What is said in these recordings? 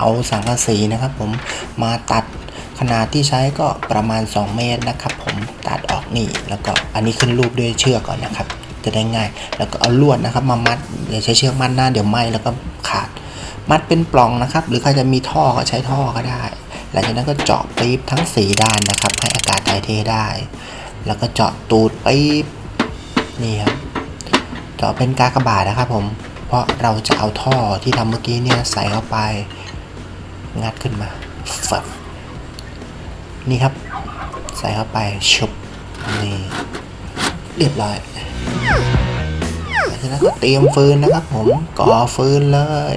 เอาสังกะสีนะครับผมมาตัดขนาดที่ใช้ก็ประมาณ 2 เมตรนะครับ ผมตัดออกนี่แล้วก็อันนี้ขึ้นรูปด้วยเชือกก่อนนะครับ จะได้ง่าย แล้วก็เอาลวดนะครับ มามัดอย่าใช้เชือกมัดหน้าเดี๋ยวไหมแล้วก็ขาด มัดเป็นปล่องนะครับ หรือใครจะมีท่อก็ใช้ท่อก็ได้ หลังจากนั้นก็เจาะปี๊บทั้ง 4 ด้านนะครับ ให้อากาศถ่ายเทได้ แล้วก็เจาะตูดปี๊บนี่ครับเจาะเป็นกากบาทนะครับผมเพราะเราจะเอาท่อที่ทำเมื่อกี้เนี่ยใส่เข้าไป งัดขึ้นมาฝับนี่ครับ ใส่เข้าไปชุบนี่เรียบร้อยหลังจากนั้นก็เตรียมฟืนนะครับ ผมก่อฟืนเลย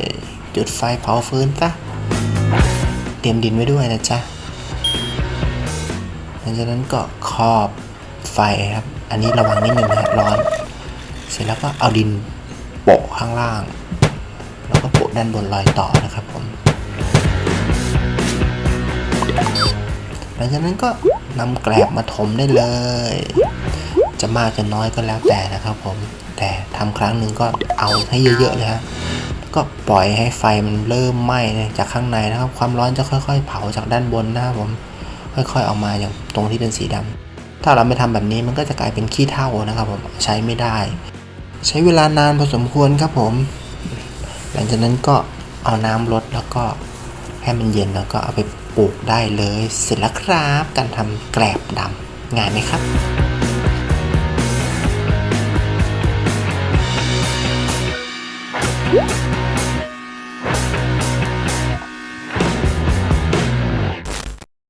จุดไฟเผาฟืนซะเตรียมดินไว้ด้วยนะจ๊ะหลังจากนั้นก็ครอบไฟครับ อันนี้ระวังนิดนึงนะครับร้อน เสร็จแล้วก็เอาดินโปะข้างล่าง แล้วก็โปะด้านบนรอยต่อนะครับ ลังจากนั้นก็นำแกลบมาถมได้เลย จะมากจะน้อยก็แล้วแต่นะครับผม แต่ทำครั้งหนึ่งก็เอาให้เยอะๆเลยฮะก็ปล่อยให้ไฟมันเริ่มไหม้จากข้างในนะครับ ความร้อนจะค่อย ๆ เผาจากด้านบนนะครับผม ค่อยๆออกมาอย่างตรงที่เป็นสีดำถ้าเราไม่ทำแบบนี้มันก็จะกลายเป็นขี้เถ้านะครับผมใช้ไม่ได้ ใช้เวลานานพอสมควรครับผม หลังจากนั้นก็เอาน้ำลดแล้วก็ ให้มันเย็นแล้วก็เอาไปปลูกได้เลย เสร็จแล้วครับการทำแกลบดำง่ายไหมครับ Woo!